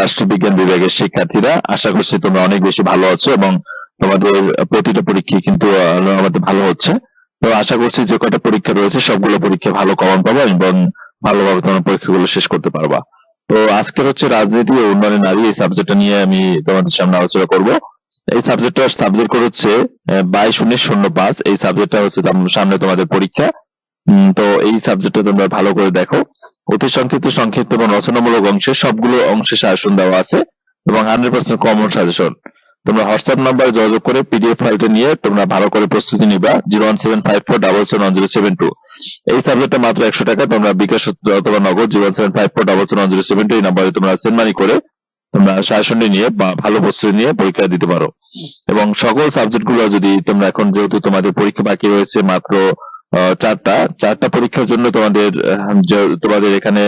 রাষ্ট্রবিজ্ঞান বিভাগের শিক্ষার্থীরা, আশা করছি তোমরা অনেক বেশি ভালো আছো এবং তোমাদের প্রতিটা পরীক্ষা কিন্তু আমাদের ভালো হচ্ছে। তো আশা করছি যে কটা পরীক্ষা রয়েছে, সবগুলো পরীক্ষা ভালো কমন পাবা এবং ভালোভাবে পরীক্ষাগুলো শেষ করতে পারবা। তো আজকের হচ্ছে রাজনীতি ও উন্নয়নের নারী, এই সাবজেক্টটা নিয়ে আমি তোমাদের সামনে আলোচনা করব। এই সাবজেক্টটার সাবজেক্ট হচ্ছে বাইশ উনিশ শূন্য পাঁচ। এই সাবজেক্টটা হচ্ছে সামনে তোমাদের পরীক্ষা। তো এই সাবজেক্টটা তোমরা ভালো করে দেখো। অতি সংক্ষিপ্ত সংক্ষিপ্ত এবং রচনামূলক অংশে সবগুলো অংশে সাজেশন দেওয়া আছে এবং হান্ড্রেড পার্সেন্ট কমন সাজেশন তোমরা হোয়াটসঅ্যাপ নাম্বারে যোগাযোগ করে পিডিএফ ফাইলটা নিয়ে তোমরা ভালো করে প্রস্তুতি নিবা। Zero one seven five four double seven zero seven two এই সাবজেক্টটা মাত্র একশো টাকা, তোমরা বিকাশ অথবা Nagad zero one seven five four double seven zero seven two এই নাম্বারে তোমরা সেন্ড মানি করে তোমরা সাজেশনটি নিয়ে বা ভালো প্রস্তুতি নিয়ে পরীক্ষা দিতে পারো। এবং সকল সাবজেক্টগুলো যদি তোমরা এখন যেহেতু তোমাদের পরীক্ষা বাকি রয়েছে মাত্র চারটা। চারটা পরীক্ষার জন্য তোমাদের তোমাদের এখানে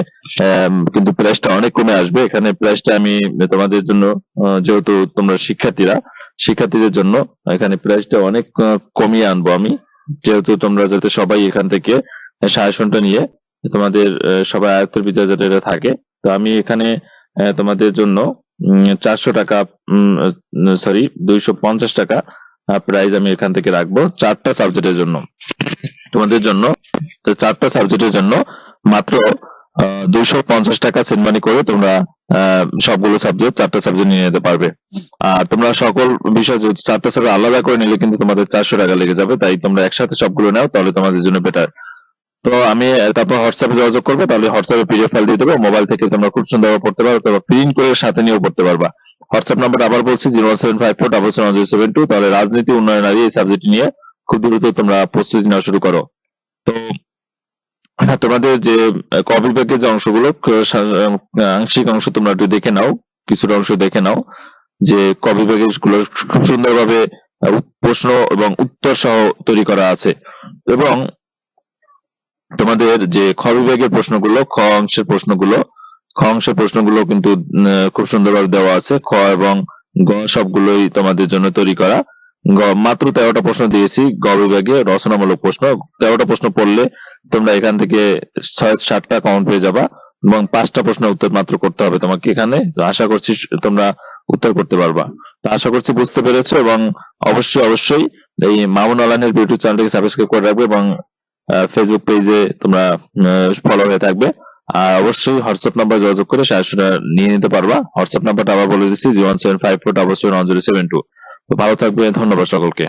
কিন্তু প্রাইসটা অনেক কমে আসবে। এখানে প্রাইসটা আমি তোমাদের জন্য যেহেতু তোমরা শিক্ষার্থীরা, শিক্ষার্থীদের জন্য এখানে প্রাইসটা অনেক কমিয়ে আনব আমি। যেহেতু তোমরা যাতে সবাই এখান থেকে সাজেশনটা নিয়ে তোমাদের সবাই আয়ত্তের ভিতরে যাতে এটা থাকে। তো আমি এখানে তোমাদের জন্য চারশো টাকা সরি দুইশো পঞ্চাশ টাকা প্রাইস আমি এখান থেকে রাখব চারটা সাবজেক্টের জন্য। তোমাদের জন্য চারটা সাবজেক্টের জন্য মাত্র দুইশো পঞ্চাশ টাকা সেন্ড মানি করে তোমরা সবগুলো সাবজেক্ট চারটা সাবজেক্ট নিয়ে নিতে পারবে। আর তোমরা সকল বিষয় চারটা সাবজেক্ট আলাদা করে নিলে কিন্তু তোমাদের চারশো টাকা লেগে যাবে, তাই তোমরা একসাথে সবগুলো নাও, তাহলে তোমাদের জন্য বেটার তো আমি তারপর হোয়াটসঅ্যাপে যোগাযোগ করব, তাহলে হোয়াটসঅ্যাপে পিডিএফ ফাইল দিয়ে দেবো মোবাইল থেকে তোমরা খুব সুন্দরভাবে পড়তে পারো অথবা প্রিন্ট করে সাথে নিয়েও পড়তে পারবা। হোয়াটসঅ্যাপ নাম্বার আবার বলছি zero seven five four double seven zero seven two তাহলে রাজনীতি, উন্নয়ন নারী এই সাবজেক্ট নিয়ে খুব দ্রুত তোমরা প্রস্তুতি নেওয়া শুরু করো। তো, তোমাদের যে কপি প্যাকেজ অংশগুলো আংশিক অংশ তোমরা একটু দেখে নাও, কিছুটা অংশ দেখে নাও, যে কপি প্যাকেজগুলো খুব সুন্দরভাবে প্রশ্ন এবং উত্তর সহ তৈরি করা আছে। এবং তোমাদের যে খ বিভাগের প্রশ্নগুলো, খ অংশের প্রশ্নগুলো, খ অংশের প্রশ্নগুলো কিন্তু খুব সুন্দরভাবে দেওয়া আছে। খ এবং গ সবগুলোই তোমাদের জন্য তৈরি করা। মাত্র তেরোটা প্রশ্ন দিয়েছি, গ বিভাগে রচনামূলক প্রশ্ন। তেরোটা প্রশ্ন পড়লে তোমরা এখান থেকে ছয়, সাতটা কমন পেয়ে যাবা এবং পাঁচটা প্রশ্নের উত্তর মাত্র করতে হবে তোমাকে এখানে। আশা করছি তোমরা উত্তর করতে পারবা। তো আশা করছি বুঝতে পেরেছ এবং অবশ্যই অবশ্যই এই মামুন আলানের ইউটিউব চ্যানেলটিকে সাবস্ক্রাইব করে রাখবে এবং ফেসবুক পেজে তোমরা ফলো হয়ে থাকবে। আর অবশ্যই হোয়াটসঅ্যাপ নাম্বার যোগাযোগ করে সাহায্যটা নিয়ে নিতে পারবা। হোয়াটসঅ্যাপ নাম্বারটা আবার বলে দিচ্ছি zero one seven five four double seven one zero seven two তো ভালো থাকবে ধন্যবাদ সকলকে।